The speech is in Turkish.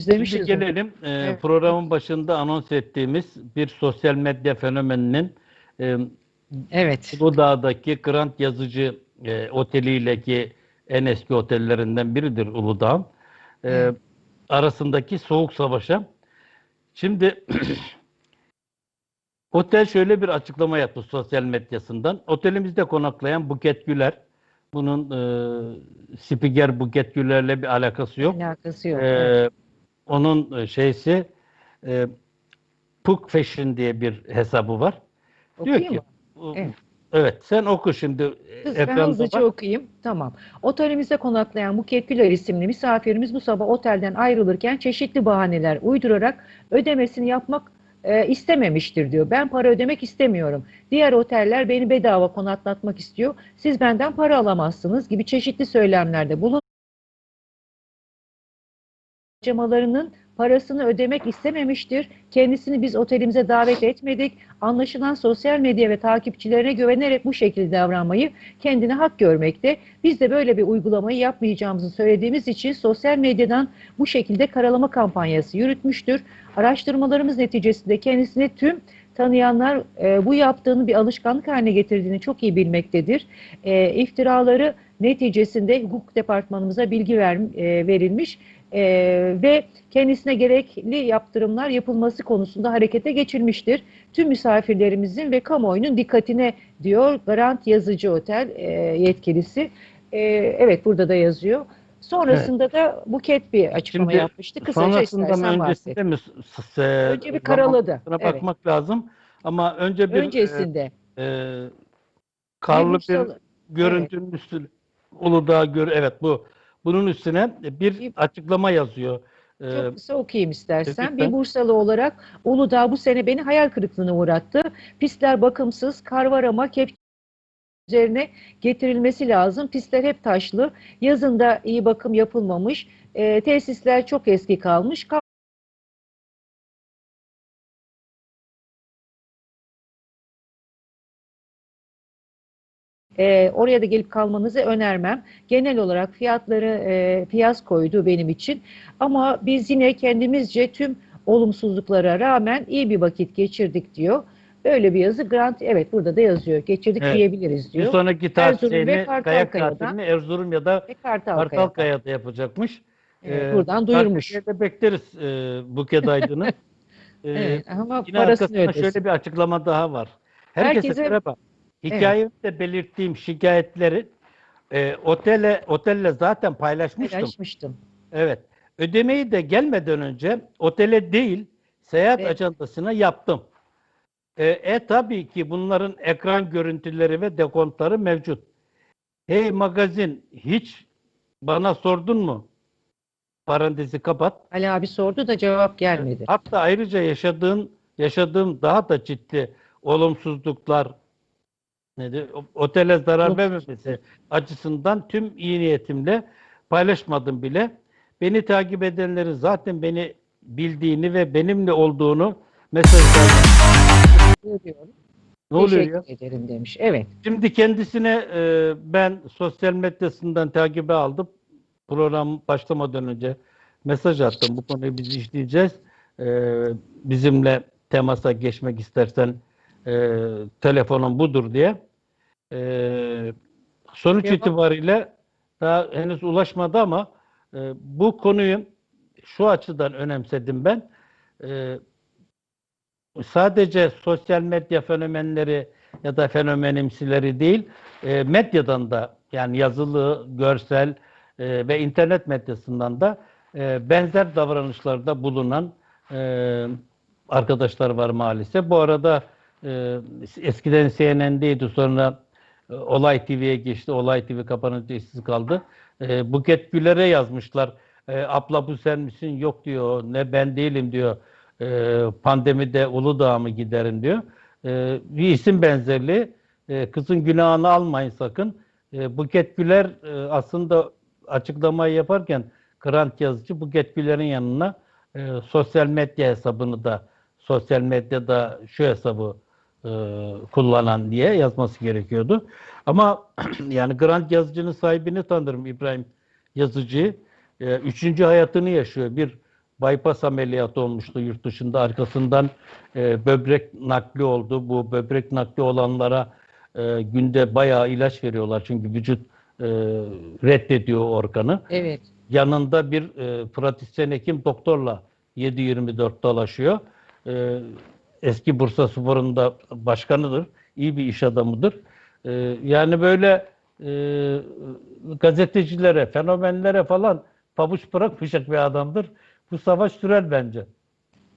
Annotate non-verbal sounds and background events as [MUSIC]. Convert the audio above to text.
İzlemişiz Şimdi gelelim e, Evet. programın başında anons ettiğimiz bir sosyal medya fenomeninin e, Evet. Uludağ'daki Grant Yazıcı e, oteliyle ki en eski otellerinden biridir Uludağ. E, Evet. arasındaki soğuk savaşa. Şimdi [CLEARS THROAT] otel şöyle bir açıklama yaptı sosyal medyasından. Otelimizde konaklayan Buket Güler, bunun e, spiker Buket Güler'le bir alakası yok. Alakası yok. Ee, Evet. Onun e, şeysi e, Puk Fashion diye bir hesabı var. Diyor Okuyayım ki mı? Evet. evet sen oku şimdi e, Kız, ben hızlıca okuyayım. Tamam. Otelimizde konaklayan Buket Güler isimli misafirimiz bu sabah otelden ayrılırken çeşitli bahaneler uydurarak ödemesini yapmak e, istememiştir diyor. Ben para ödemek istemiyorum. Diğer oteller beni bedava konaklatmak istiyor. Siz benden para alamazsınız gibi çeşitli söylemlerde bulun. Harcamalarının parasını ödemek istememiştir. Kendisini biz otelimize davet etmedik. Anlaşılan sosyal medya ve takipçilerine güvenerek bu şekilde davranmayı kendine hak görmekte. Biz de böyle bir uygulamayı yapmayacağımızı söylediğimiz için sosyal medyadan bu şekilde karalama kampanyası yürütmüştür. Araştırmalarımız neticesinde kendisini tüm tanıyanlar e, bu yaptığını bir alışkanlık haline getirdiğini çok iyi bilmektedir. E, iftiraları neticesinde hukuk departmanımıza bilgi ver, e, verilmiş e, ve kendisine gerekli yaptırımlar yapılması konusunda harekete geçilmiştir. Tüm misafirlerimizin ve kamuoyunun dikkatine diyor Garant Yazıcı Otel e, yetkilisi. E, evet burada da yazıyor. Sonrasında da Buket bir açıklama Şimdi yapmıştı. Kısaca sonrasında mı bahset. öncesinde mi s- e, Önce bir karaladı, evet. bakmak lazım. Ama önce bir e, Öncesinde. e, karlı bir Bursa'lı- görüntünün üstüne Uludağ gör evet bu bunun üstüne bir açıklama yazıyor. Çok kısa okuyayım istersen. lütfen. Bir Bursalı olarak Uludağ bu sene beni hayal kırıklığına uğrattı. Pistler bakımsız, kar var ama kep üzerine getirilmesi lazım. Pistler hep taşlı. Yazında iyi bakım yapılmamış. E, tesisler çok eski kalmış. E, oraya da gelip kalmanızı önermem. Genel olarak fiyatları e, fiyaskoydu benim için. Ama biz yine kendimizce tüm olumsuzluklara rağmen iyi bir vakit geçirdik diyor. Böyle bir yazı Grant evet burada da yazıyor. Geçirdik Evet. diyebiliriz bir diyor. sonraki Erzurum ve tatilini kayak tatilini Erzurum ya da Ve Kartalkaya. Kartalkaya'da yapacakmış. Evet, Ee, buradan duyurmuş. Kartalkaya'da bekleriz e, Buket Aydın'ı. [LAUGHS] Ee, Evet, ama Yine parasını ödesin. şöyle bir açıklama daha var. Herkese, Herkese- merhaba. Hikayemde belirttiğim şikayetleri e, otele otelle zaten paylaşmıştım. Paylaşmıştım. Evet. Ödemeyi de gelmeden önce otele değil seyahat Evet. ajantasına yaptım. E, e tabii ki bunların ekran görüntüleri ve dekontları mevcut. Hey magazin hiç bana sordun mu? Parantezi kapat. Ali abi sordu da cevap gelmedi. Hatta ayrıca yaşadığın yaşadığım daha da ciddi olumsuzluklar nedir? Otele zarar Olumsuz. vermemesi açısından tüm iyi niyetimle paylaşmadım bile. Beni takip edenlerin zaten beni bildiğini ve benimle olduğunu Diyorum. ne oluyor Teşekkür ya? ederim demiş. Evet. Şimdi kendisine e, ben sosyal medyasından takibe aldım. Program başlamadan önce mesaj attım. Bu konuyu biz işleyeceğiz. E, bizimle temasa geçmek istersen e, telefonum budur diye. E, sonuç Cevap- itibariyle daha henüz ulaşmadı ama e, bu konuyu şu açıdan önemsedim ben. E, sadece sosyal medya fenomenleri ya da fenomenimsileri değil, e, medyadan da yani yazılı, görsel e, ve internet medyasından da e, benzer davranışlarda bulunan e, arkadaşlar var maalesef. Bu arada e, eskiden CNN'deydi sonra Olay TV'ye geçti. Olay TV kapanınca işsiz kaldı. E, Buket Güler'e yazmışlar. E, abla bu sen misin? Yok diyor. Ne ben değilim diyor. E, pandemide Uludağ'a mı giderim diyor. E, bir isim benzerliği. E, kızın günahını almayın sakın. E, Buket Güler e, aslında açıklamayı yaparken Grant yazıcı Buket Güler'in yanına e, sosyal medya hesabını da sosyal medyada şu hesabı kullanan diye yazması gerekiyordu. Ama [CLEARS THROAT] yani Grant yazıcının sahibini tanırım İbrahim yazıcıyı. E, üçüncü hayatını yaşıyor. Bir bypass ameliyatı olmuştu yurt dışında. Arkasından e, böbrek nakli oldu. Bu böbrek nakli olanlara e, günde bayağı ilaç veriyorlar. Çünkü vücut e, reddediyor organı. Evet. Yanında bir e, pratisyen hekim doktorla 7-24 dolaşıyor. E, eski Bursa Spor'un da başkanıdır. İyi bir iş adamıdır. E, yani böyle e, gazetecilere, fenomenlere falan pabuç bırakmayacak bir adamdır. Bu savaş sürer bence.